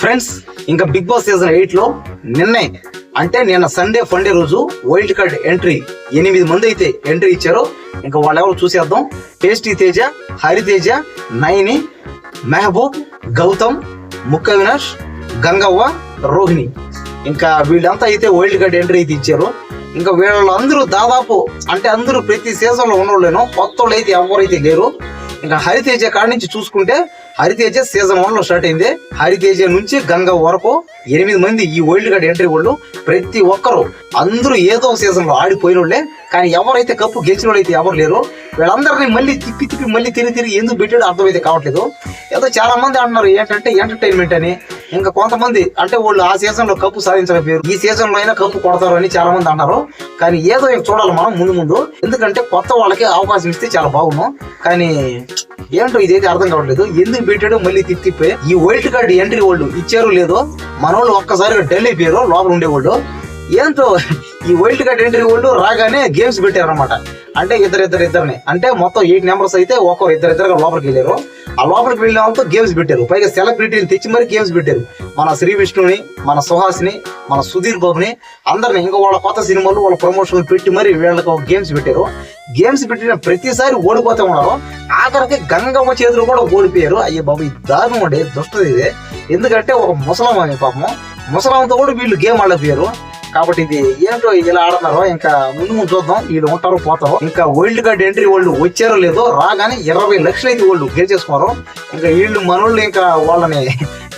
Friends ఇంకా big boss season ఎయిట్లో నిన్నే అంటే నిన్న సండే ఫండే రోజు వైల్డ్ కార్డ్ ఎంట్రీ ఎనిమిది మంది అయితే ఎంట్రీ ఇచ్చారో ఇంకా వాళ్ళెవరు చూసేద్దాం. టేస్టీ తేజ హరితేజ నైని మెహబూబ్ గౌతమ్ ముక్క వినాష్ గంగవ్వ రోహిణి. ఇంకా వీళ్ళంతా అయితే వైల్డ్ కార్డ్ ఎంట్రీ అయితే ఇచ్చారు. ఇంకా వీళ్ళందరూ దాదాపు అంటే అందరూ ప్రతి సీజన్లో ఉన్నోళ్ళేనో కొత్త వాళ్ళు అయితే ఎవరైతే లేరు ఇంకా హరితేజ కాడ నుంచి చూసుకుంటే హరితేజ సీజన్ వన్లో స్టార్ట్ అయింది. హరితేజ నుంచి గంగ వరకు ఎనిమిది మంది ఈ వరల్డ్ కార్డ్ ఎంట్రీ వాళ్ళు ప్రతి ఒక్కరు అందరూ ఏదో సీజన్లో ఆడిపోయిన వాళ్ళే కానీ ఎవరైతే కప్పు గెలిచిన వాళ్ళు అయితే ఎవరు లేరు. వీళ్ళందరినీ మళ్ళీ తిప్పి తిప్పి మళ్ళీ తిరిగి తిరిగి ఎందుకు పెట్టాడో అర్థమైతే కావట్లేదు. ఏదో చాలా మంది అంటున్నారు ఏంటంటే ఎంటర్టైన్మెంట్ అని. ఇంకా కొంతమంది అంటే వాళ్ళు ఆ సీజన్లో కప్పు సాధించకపోయారు ఈ సీజన్లో అయినా కప్పు కొడతారు అని చాలా మంది అన్నారు. కానీ ఏదో చూడాలి మనం ముందు ముందు. ఎందుకంటే కొత్త వాళ్ళకి అవకాశం ఇస్తే చాలా బాగున్నాం కానీ ఏంటో ఇదైతే అర్థం కావట్లేదు. ఎందుకు పెట్టాడో మళ్ళీ తిప్పిపోయి ఈ వైల్డ్ కార్డ్ ఎంట్రీ వాళ్ళు ఇచ్చారు లేదో మన వాళ్ళు ఒక్కసారిగా డల్ అయిపోయారు లోపల ఉండేవాళ్ళు. ఏంటో ఈ వైల్డ్ కార్డ్ ఎంట్రీ వాళ్ళు రాగానే గేమ్స్ పెట్టారనమాట అంటే ఇద్దరు ఇద్దరు ఇద్దరిని. అంటే మొత్తం ఎయిట్ నెంబర్స్ అయితే ఒక్కరు ఇద్దరు ఇద్దరుగా లోపలికి వెళ్ళారు. ఆ లోపలికి వెళ్ళిన వాళ్ళతో గేమ్స్ పెట్టారు. పైగా సెలబ్రిటీని తెచ్చి మరి గేమ్స్ పెట్టారు. మన శ్రీ విష్ణుని మన సుహాస్ని మన సుధీర్ బాబుని అందరిని ఇంకా వాళ్ళ కొత్త సినిమాలు వాళ్ళ ప్రమోషన్ పెట్టి మరి వీళ్ళకి గేమ్స్ పెట్టారు. గేమ్స్ పెట్టిన ప్రతిసారి ఓడిపోతూ ఉన్నారు. ఆఖరికి గంగమ్మ చేతులు కూడా ఓడిపోయారు. అయ్యే బాబు ఈ దారుణం అండి. దుష్టది ఇది. ఎందుకంటే ఒక ముసలం పాపం. ముసలంతో కూడా వీళ్ళు గేమ్ ఆడకపోయారు కాబట్టి ఇది ఏంటో ఇలా ఆడుతున్నారో. ఇంకా ముందు ముందు చూద్దాం. వీళ్ళు ఉంటారో పోతారో. ఇంకా వరల్డ్ కార్డ్ ఎంట్రీ వాళ్ళు వచ్చారో లేదో రాగానే ఇరవై లక్షలు అయితే వాళ్ళు గెలిచేసుకోరు ఇంకా వీళ్ళు మనోళ్ళు ఇంకా వాళ్ళని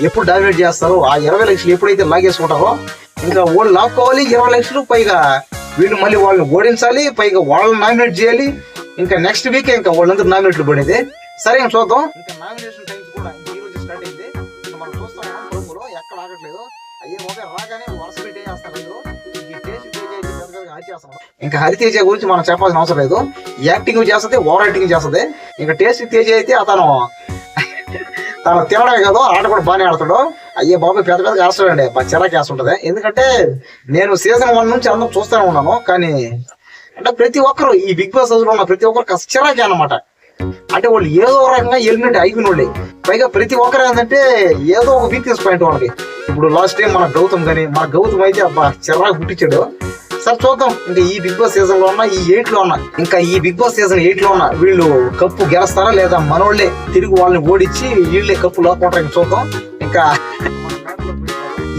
ఎప్పుడు డామినేట్ చేస్తారో ఆ ఇరవై లక్షలు ఎప్పుడైతే లాగేసుకుంటారో ఇంకా వాళ్ళు లాక్కోవాలి ఇరవై లక్షలు పైగా వీళ్ళు మళ్ళీ వాళ్ళని ఓడించాలి పైగా వాళ్ళని నామినేట్ చేయాలి. ఇంకా నెక్స్ట్ వీక్ ఇంకా వాళ్ళందరూ నామినేట్లు పడేది. సరే ఇంకా చూద్దాం. ఇంకా నామినేషన్ టైమ్స్ కూడా ఈ రోజు స్టార్ట్ అయింది. ఇంకా మనం చూస్తాం ఎక్కడ ఆగట్లేదు. అయ్యే ఒక రాగానే వరుస పెట్టి ఇంకా హరితేజ గురించి మనం చెప్పాల్సిన అవసరం లేదు. యాక్టింగ్ చేస్తుంది ఓవర్ యాక్టింగ్ చేస్తుంది. ఇంకా టేస్ట్ తేజ అయితే అతను తను తినడమే కాదు ఆట కూడా బాగానే ఆడతాడు. అయ్యే బాబు పెద్ద పెద్ద వేస్తాడండి మా చిరాకి వేస్తుంటది ఎందుకంటే నేను సీజన్ వన్ నుంచి అందరం చూస్తూనే ఉన్నాను. కానీ అంటే ప్రతి ఒక్కరు ఈ బిగ్ బాస్ హౌస్లో ఉన్న ప్రతి ఒక్కరు కాస్త చిరాకే అనమాట అంటే వాళ్ళు ఏదో ఒక రకంగా ఎలిమినేట్ అయిపోయిన వాళ్ళే. పైగా ప్రతి ఒక్కరు ఏంటంటే ఏదో ఒక వీక్నెస్ పాయింట్ వాళ్ళకి. ఇప్పుడు లాస్ట్ టైం మన గౌతమ్ కానీ మన గౌతమ్ అయితే అబ్బా చిరాకు పుట్టించాడు. సరే చూద్దాం. ఇంకా ఈ బిగ్ బాస్ సీజన్లో ఉన్న ఈ ఎయిట్లో ఉన్న ఇంకా ఈ బిగ్ బాస్ సీజన్ ఎయిట్లో ఉన్న వీళ్ళు కప్పు గెలుస్తారా లేదా? మనోళ్ళే తిరిగి వాళ్ళని ఓడించి వీళ్ళే కప్పు లోపల చూద్దాం. ఇంకా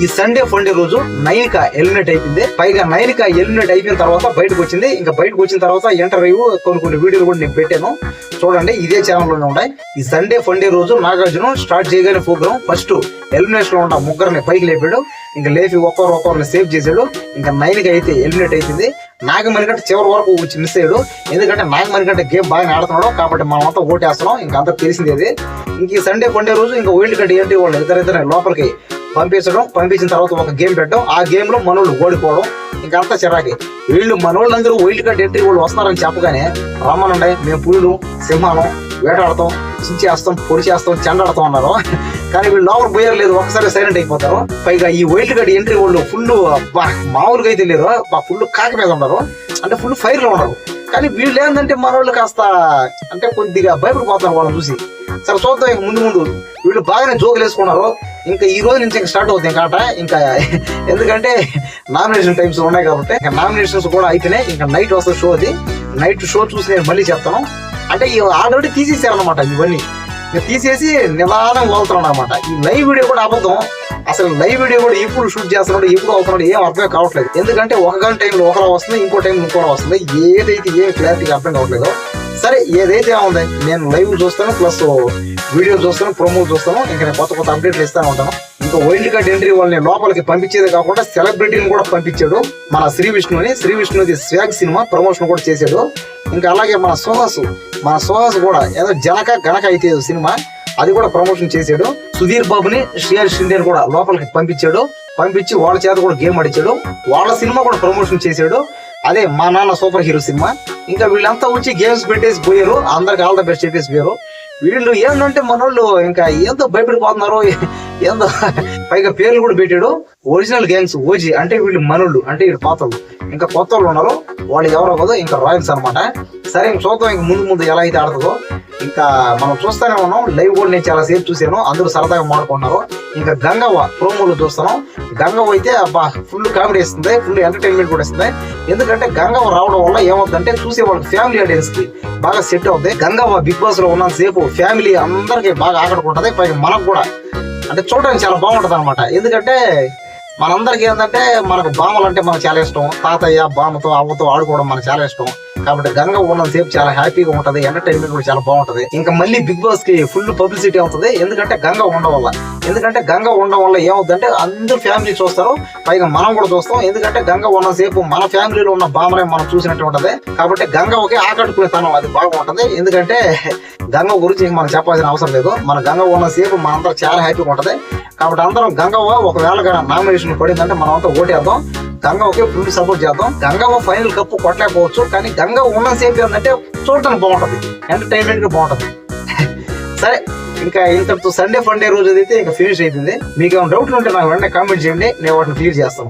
ఈ సండే ఫండే రోజు నైనిక ఎలిమినేట్ అయిపోయింది. పైగా నైనిక ఎలిమినేట్ అయిపోయిన తర్వాత బయటకు వచ్చింది. ఇంకా బయటకు వచ్చిన తర్వాత ఇంటర్వ్యూ కొన్ని కొన్ని వీడియోలు కూడా నేను పెట్టాను. చూడండి ఇదే ఛానల్లోనే ఉన్నాయి. ఈ సండే ఫండే రోజు నాగార్జున స్టార్ట్ చేయగానే ప్రోగ్రామ్ ఫస్ట్ ఎలిమినేషన్లో ఉన్న ముగ్గురిని పైకి లేపాడు. ఇంకా లేపి ఒక్కొరు ఒక్కొక్కరిని సేవ్ చేశాడు. ఇంకా నైన్కి అయితే ఎలిమినేట్ అయిపోయింది. నాగమణికంటే చివరి వరకు వచ్చి మిస్ అయ్యాడు. ఎందుకంటే నాగమణికంటే గేమ్ బాగా ఆడుతున్నాడు. కాబట్టి మనం అంతా ఓటేస్తున్నాం. ఇంకా అంతా తెలిసింది ఇంక ఈ సండే పండే రోజు ఇంకా వైల్డ్ కార్డ్ ఏంటి వాళ్ళు ఇద్దరు ఇద్దరు లోపలికి పంపించడం పంపించిన తర్వాత ఒక గేమ్ పెట్టడం ఆ గేమ్లో మనోళ్ళు ఓడిపోవడం ఇంకంతా అంతా చిరాకి. వీళ్ళు మనోళ్ళందరూ వైల్డ్ కార్డ్ ఎంట్రీ వాళ్ళు వస్తున్నారని చెప్పగానే రమ్మనండి మేము పులులు సింహాలం వేటాడతాం చించేస్తాం పొడి చేస్తాం చెండాడతాం అన్నారు. కానీ వీళ్ళు లోపల పోయారు లేదు ఒకసారి సైలెంట్ అయిపోతారు. పైగా ఈ వైల్డ్ కార్డ్ ఎంట్రీ వాళ్ళు ఫుల్ మామూలుగా అయితే లేదు. ఫుల్ కాకి మీద ఉన్నారు. అంటే ఫుల్ ఫైర్లో ఉన్నారు. కానీ వీళ్ళు ఏంటంటే మన వాళ్ళు కాస్త అంటే కొద్దిగా భయపడిపోతున్నారు వాళ్ళని చూసి. సరే చూద్దాం ముందు ముందు. వీళ్ళు బాగానే జోకులు వేసుకున్నారు. ఇంకా ఈ రోజు నుంచి ఇంకా స్టార్ట్ అవుతుంది కాట ఇంకా ఎందుకంటే నామినేషన్ టైమ్స్ ఉన్నాయి కాబట్టి ఇంకా నామినేషన్స్ కూడా అయితేనే ఇంకా నైట్ వస్తుంది షో అది. నైట్ షో చూసి నేను మళ్ళీ చెప్తాను. అంటే ఆల్రెడీ తీసేసారనమాట ఇవన్నీ. ఇంకా తీసేసి నిదానం వదులుతున్నాడు అనమాట ఈ లైవ్ వీడియో కూడా అబద్ధం. అసలు లైవ్ వీడియో కూడా ఎప్పుడు షూట్ చేస్తున్నాడు ఎప్పుడు అవుతున్నాడు ఏం అర్థం కావట్లేదు. ఎందుకంటే ఒక గంట టైంలో ఒకలా వస్తుంది ఇంకో టైం ఇంకోలా వస్తుంది. ఏదైతే ఏం క్లారిటీగా అర్థం కావట్లేదు సరే ఏదైతే ఉంది నేను లైవ్ చూస్తాను ప్లస్ వీడియో చూస్తాను ప్రోమో చూస్తాను ఇంకా నేను కొత్త కొత్త అప్డేట్లు ఇస్తాను ఉంటాను. ఇంకా వైల్డ్ కార్డ్ ఎంట్రీ వాళ్ళని లోపలికి పంపించేది కాకుండా సెలబ్రిటీని కూడా పంపించాడు. మన శ్రీ విష్ణుని శ్రీ విష్ణుది స్వాగ్ సినిమా ప్రమోషన్ కూడా చేశాడు. ఇంకా అలాగే మన సుహాస్ మన సుహాస్ కూడా ఏదో జనక గనక అయితే సినిమా అది కూడా ప్రమోషన్ చేశాడు. సుధీర్ బాబుని శ్రీహర్ షిండేని కూడా లోపలికి పంపించాడు. పంపించి వాళ్ళ చేత కూడా గేమ్ ఆడిచాడు వాళ్ళ సినిమా కూడా ప్రమోషన్ చేశాడు. అదే మా నాన్న సూపర్ హీరో సినిమా. ఇంకా వీళ్ళంతా వచ్చి గేమ్స్ పెట్టేసి పోయారు. అందరికి ఆల్ ద బెస్ట్ చెప్పేసి పోయారు. వీళ్ళు ఏంటంటే మనోళ్ళు ఇంకా ఏందో భయపడిపోతున్నారు ఏందో పైగా పేర్లు కూడా పెట్టాడు. ఒరిజినల్ గ్యాంగ్స్ ఓజీ అంటే వీళ్ళు మనోళ్ళు అంటే వీళ్ళు పాతలు ఇంకా కొత్త వాళ్ళు ఉన్నారు. వాళ్ళు ఎవరో కదా ఇంకా రాయల్స్ అనమాట సరే ఇంక చూద్దాం ఇంక ముందు ముందు ఎలా అయితే ఆడుతుందో. ఇంకా మనం చూస్తూనే ఉన్నాం. లైవ్ కూడా నేను చాలా సేపు చూశాను. అందరూ సరదాగా మాడుకున్నారు ఇంకా గంగవ్వ ప్రోమోలు చూస్తున్నాం. గంగవ్వ అయితే అబ్బా ఫుల్ కామెడీ ఇస్తుంది ఫుల్ ఎంటర్టైన్మెంట్ కూడా ఇస్తుంది ఎందుకంటే గంగవ్వ రావడం వల్ల ఏమవుతుందంటే చూసే వాళ్ళకి ఫ్యామిలీ ఆడియన్స్కి బాగా సెట్ అవుతుంది గంగవ్వ బిగ్ బాస్లో ఉన్నంత సేపు ఫ్యామిలీ అందరికి బాగా ఆకట్టుకుంటది. పైగా మనకు కూడా. అంటే చూడడానికి చాలా బాగుంటది అనమాట ఎందుకంటే మనందరికి ఏంటంటే మనకు బామలు అంటే మనకు చాలా ఇష్టం. తాతయ్య బామతో అవ్వతో ఆడుకోవడం మనకు చాలా ఇష్టం. కాబట్టి గంగ ఉన్నంత సేపు చాలా హ్యాపీగా ఉంటది ఎంటర్టైన్మెంట్ కూడా చాలా బాగుంటది. ఇంకా మళ్ళీ బిగ్ బాస్కి ఫుల్ పబ్లిసిటీ అవుతుంది. ఎందుకంటే గంగ ఉండడం వల్ల. ఎందుకంటే గంగ ఉండడం వల్ల ఏమవుతుందంటే అందరు ఫ్యామిలీ చూస్తారు పైగా మనం కూడా చూస్తాం. ఎందుకంటే గంగ ఉన్నసేపు మన ఫ్యామిలీలో ఉన్న బామరే మనం చూసినట్టు ఉంటది కాబట్టి గంగ ఒకే ఆకట్టుకునే తనం అది బాగుంటది. ఎందుకంటే గంగ గురించి మనం చెప్పాల్సిన అవసరం లేదు. మన గంగ ఉన్న సేపు మనందరం చాలా హ్యాపీగా ఉంటది. కాబట్టి అందరం గంగవ్వ ఒకవేళ నామినేషన్ పడిందంటే మనం అంతా ఓటేద్దాం. గంగవ్వకి ఫుల్ సపోర్ట్ చేద్దాం. ఒక ఫైనల్ కప్పు కొట్టలేకపోవచ్చు కానీ గంగ ఉన్న సేపు ఏంటంటే చూడటానికి బాగుంటుంది. ఎంటర్టైన్మెంట్గా బాగుంటుంది. సరే ఇంకా ఇంతటితో సండే ఫండే రోజు అయితే ఇంకా ఫినిష్ అవుతుంది మీకు ఏమైనా డౌట్లు ఉంటే నాకు వెంటనే కామెంట్ చేయండి. నేను వాటిని క్లియర్ చేస్తాను.